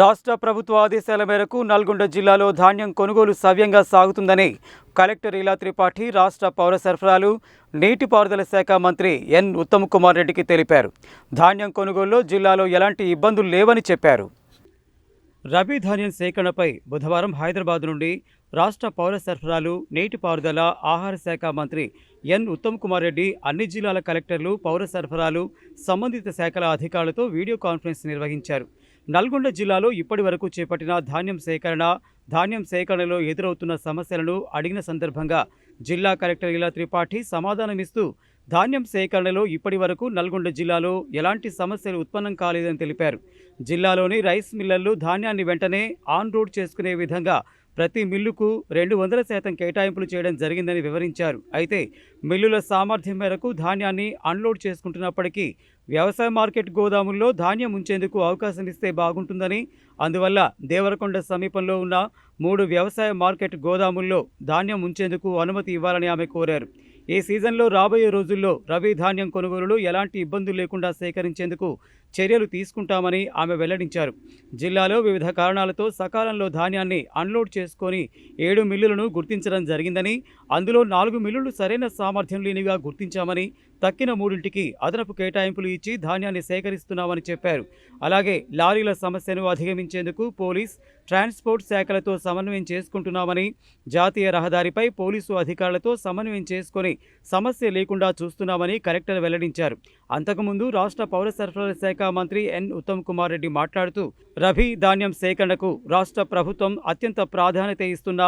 రాష్ట్ర ప్రభుత్వ ఆదేశాల మేరకు నల్గొండ జిల్లాలో ధాన్యం కొనుగోలు సవ్యంగా సాగుతుందని కలెక్టర్ ఇలా త్రిపాఠి రాష్ట్ర పౌర సరఫరాలు నీటిపారుదల శాఖ మంత్రి ఎన్ ఉత్తమ్ కుమార్ రెడ్డికి తెలిపారు. ధాన్యం కొనుగోలులో జిల్లాలో ఎలాంటి ఇబ్బందులు లేవని చెప్పారు. రబీ ధాన్యం సేకరణపై బుధవారం హైదరాబాద్ నుండి రాష్ట్ర పౌర సరఫరాలు నీటిపారుదల ఆహార శాఖ మంత్రి ఎన్ ఉత్తమ్ కుమార్ రెడ్డి అన్ని జిల్లాల కలెక్టర్లు పౌర సరఫరాలు సంబంధిత శాఖల అధికారులతో వీడియో కాన్ఫరెన్స్ నిర్వహించారు. నల్గొండ జిల్లాలో ఇప్పటి వరకు చేపట్టిన ధాన్యం సేకరణ ధాన్యం సేకరణలో ఎదురవుతున్న సమస్యలను అడిగిన సందర్భంగా జిల్లా కలెక్టర్ ఇలా త్రిపాఠి సమాధానమిస్తూ ధాన్యం సేకరణలో ఇప్పటి వరకు నల్గొండ జిల్లాలో ఎలాంటి సమస్యలు ఉత్పన్నం కాలేదని తెలిపారు. జిల్లాలోని రైస్ మిల్లర్లు ధాన్యాన్ని వెంటనే ఆన్ రోడ్ చేసుకునే విధంగా ప్రతి మిల్లుకు రెండు వందల శాతం కేటాయింపులు చేయడం జరిగిందని వివరించారు. అయితే మిల్లుల సామర్థ్యం మేరకు ధాన్యాన్ని అన్లోడ్ చేసుకుంటున్నప్పటికీ వ్యవసాయ మార్కెట్ గోదాముల్లో ధాన్యం ఉంచేందుకు అవకాశం ఇస్తే బాగుంటుందని అందువల్ల దేవరకొండ సమీపంలో ఉన్న మూడు వ్యవసాయ మార్కెట్ గోదాముల్లో ధాన్యం ఉంచేందుకు అనుమతి ఇవ్వాలని ఆమె కోరారు. ఈ సీజన్లో రాబోయే రోజుల్లో రవి ధాన్యం కొనుగోలులో ఎలాంటి ఇబ్బందులు లేకుండా సేకరించేందుకు చర్యలు తీసుకుంటామని ఆమె వెల్లడించారు. జిల్లాలో వివిధ కారణాలతో సకాలంలో ధాన్యాన్ని అన్లోడ్ చేసుకొని ఏడు మిల్లులను గుర్తించడం జరిగిందని అందులో నాలుగు మిల్లులు సరైన సామర్థ్యం లేనిగా గుర్తించామని తక్కిన మూడింటికి అదనపు కేటాయింపులు ఇచ్చి ధాన్యాన్ని సేకరిస్తున్నామని చెప్పారు. అలాగే లారీల సమస్యను అధిగమించేందుకు పోలీస్ ట్రాన్స్పోర్ట్ శాఖలతో సమన్వయం చేసుకుంటున్నామని జాతీయ రహదారిపై పోలీసు అధికారులతో సమన్వయం చేసుకుని సమస్య లేకుండా చూస్తున్నామని కలెక్టర్ వెల్లడించారు. అంతకుముందు రాష్ట్ర పౌర సరఫరాల శాఖ మంత్రి ఎన్. ఉత్తమ్ కుమార్ రెడ్డి మాట్లాడుతూ రబీ ధాన్యం సేకరణకు రాష్ట్ర ప్రభుత్వం అత్యంత ప్రాధాన్యత ఇస్తున్న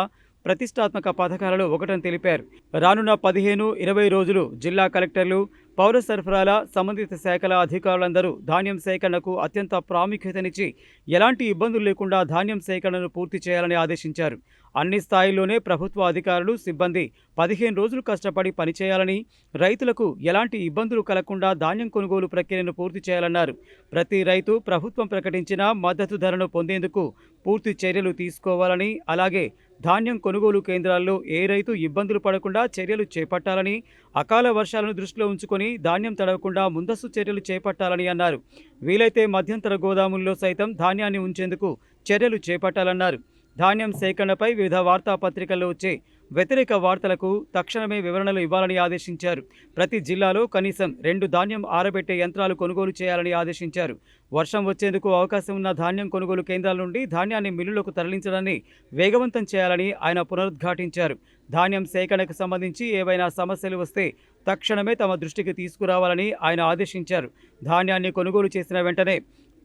ప్రతిష్టాత్మక పథకాలలో ఒకటని తెలిపారు. రానున్న పదిహేను ఇరవై రోజులు జిల్లా కలెక్టర్లు పౌర సరఫరాల సంబంధిత శాఖల అధికారులందరూ ధాన్యం సేకరణకు అత్యంత ప్రాముఖ్యతనిచ్చి ఎలాంటి ఇబ్బందులు లేకుండా ధాన్యం సేకరణను పూర్తి చేయాలని ఆదేశించారు. అన్ని స్థాయిల్లోనే ప్రభుత్వ అధికారులు సిబ్బంది పదిహేను రోజులు కష్టపడి పనిచేయాలని రైతులకు ఎలాంటి ఇబ్బందులు కలగకుండా ధాన్యం కొనుగోలు ప్రక్రియను పూర్తి చేయాలన్నారు. ప్రతి రైతు ప్రభుత్వం ప్రకటించిన మద్దతు ధరను పొందేందుకు పూర్తి చర్యలు తీసుకోవాలని అలాగే ధాన్యం కొనుగోలు కేంద్రాల్లో ఏ రైతు ఇబ్బందులు పడకుండా చర్యలు చేపట్టాలని అకాల వర్షాలను దృష్టిలో ఉంచుకొని ధాన్యం తడవకుండా ముందస్తు చర్యలు చేపట్టాలని అన్నారు. వీలైతే మధ్యంతర గోదాముల్లో సైతం ధాన్యాన్ని ఉంచేందుకు చర్యలు చేపట్టాలన్నారు. ధాన్యం సేకరణపై వివిధ వార్తాపత్రికల్లో వచ్చే వ్యతిరేక వార్తలకు తక్షణమే వివరణలు ఇవ్వాలని ఆదేశించారు. ప్రతి జిల్లాలో కనీసం రెండు ధాన్యం ఆరబెట్టే యంత్రాలు కొనుగోలు చేయాలని ఆదేశించారు. వర్షం వచ్చేందుకు అవకాశం ఉన్న ధాన్యం కొనుగోలు కేంద్రాల నుండి ధాన్యాన్ని మిల్లులకు తరలించడాన్ని వేగవంతం చేయాలని ఆయన పునరుద్ఘాటించారు. ధాన్యం సేకరణకు సంబంధించి ఏవైనా సమస్యలు వస్తే తక్షణమే తమ దృష్టికి తీసుకురావాలని ఆయన ఆదేశించారు. ధాన్యాన్ని కొనుగోలు చేసిన వెంటనే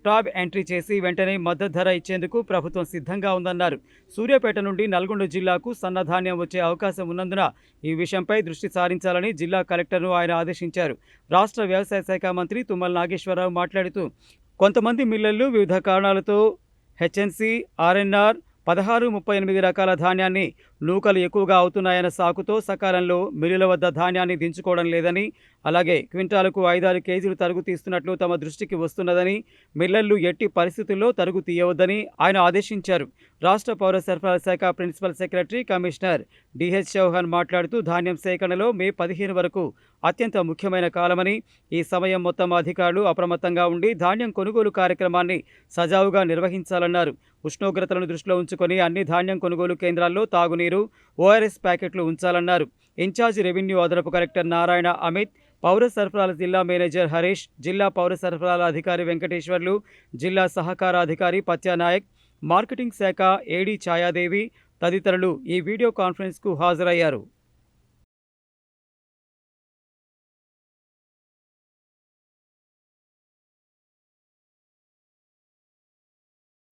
టాబ్ ఎంట్రీ చేసి వెంటనే మద్దతు ధర ఇచ్చేందుకు ప్రభుత్వం సిద్ధంగా ఉందన్నారు. సూర్యాపేట నుండి నల్గొండ జిల్లాకు సన్నధాన్యం వచ్చే అవకాశం ఉన్నందున ఈ విషయంపై దృష్టి సారించాలని జిల్లా కలెక్టర్ను ఆయన ఆదేశించారు. రాష్ట్ర వ్యవసాయ శాఖ మంత్రి తుమ్మల నాగేశ్వరరావు మాట్లాడుతూ కొంతమంది మిల్లర్లు వివిధ కారణాలతో హెచ్ఎన్సీ ఆర్ఎన్ఆర్ పదహారు ముప్పై ఎనిమిది రకాల ధాన్యాన్ని నూకలు ఎక్కువగా అవుతున్నాయన్న సాకుతో సకాలంలో మిల్లుల వద్ద ధాన్యాన్ని దించుకోవడం లేదని అలాగే క్వింటాలకు ఐదారు కేజీలు తరుగు తీస్తున్నట్లు తమ దృష్టికి వస్తున్నదని మిల్లర్లు ఎట్టి పరిస్థితుల్లో తరుగు తీయవద్దని ఆయన ఆదేశించారు. రాష్ట్ర పౌర సరఫరాల శాఖ principal secretary commissioner D H Chauhan మాట్లాడుతూ ధాన్యం సేకరణలో మే పదిహేను వరకు అత్యంత ముఖ్యమైన కాలమని ఈ సమయం మొత్తం అధికారులు అప్రమత్తంగా ఉండి ధాన్యం కొనుగోలు కార్యక్రమాన్ని సజావుగా నిర్వహించాలన్నారు. ఉష్ణోగ్రతలను దృష్టిలో ఉంచుకొని అన్ని ధాన్యం కొనుగోలు కేంద్రాల్లో తాగునీరు ఓఆర్ఎస్ ప్యాకెట్లు ఉంచాలన్నారు. ఇన్ఛార్జి రెవెన్యూ అదనపు కలెక్టర్ నారాయణ అమిత్ పౌర సరఫరాల జిల్లా మేనేజర్ హరీష్ జిల్లా పౌర సరఫరాల అధికారి వెంకటేశ్వర్లు జిల్లా సహకార అధికారి పత్యానాయక్ మార్కెటింగ్ శాఖ ఏడీ ఛాయాదేవి తదితరులు ఈ వీడియో కాన్ఫరెన్స్కు హాజరయ్యారు.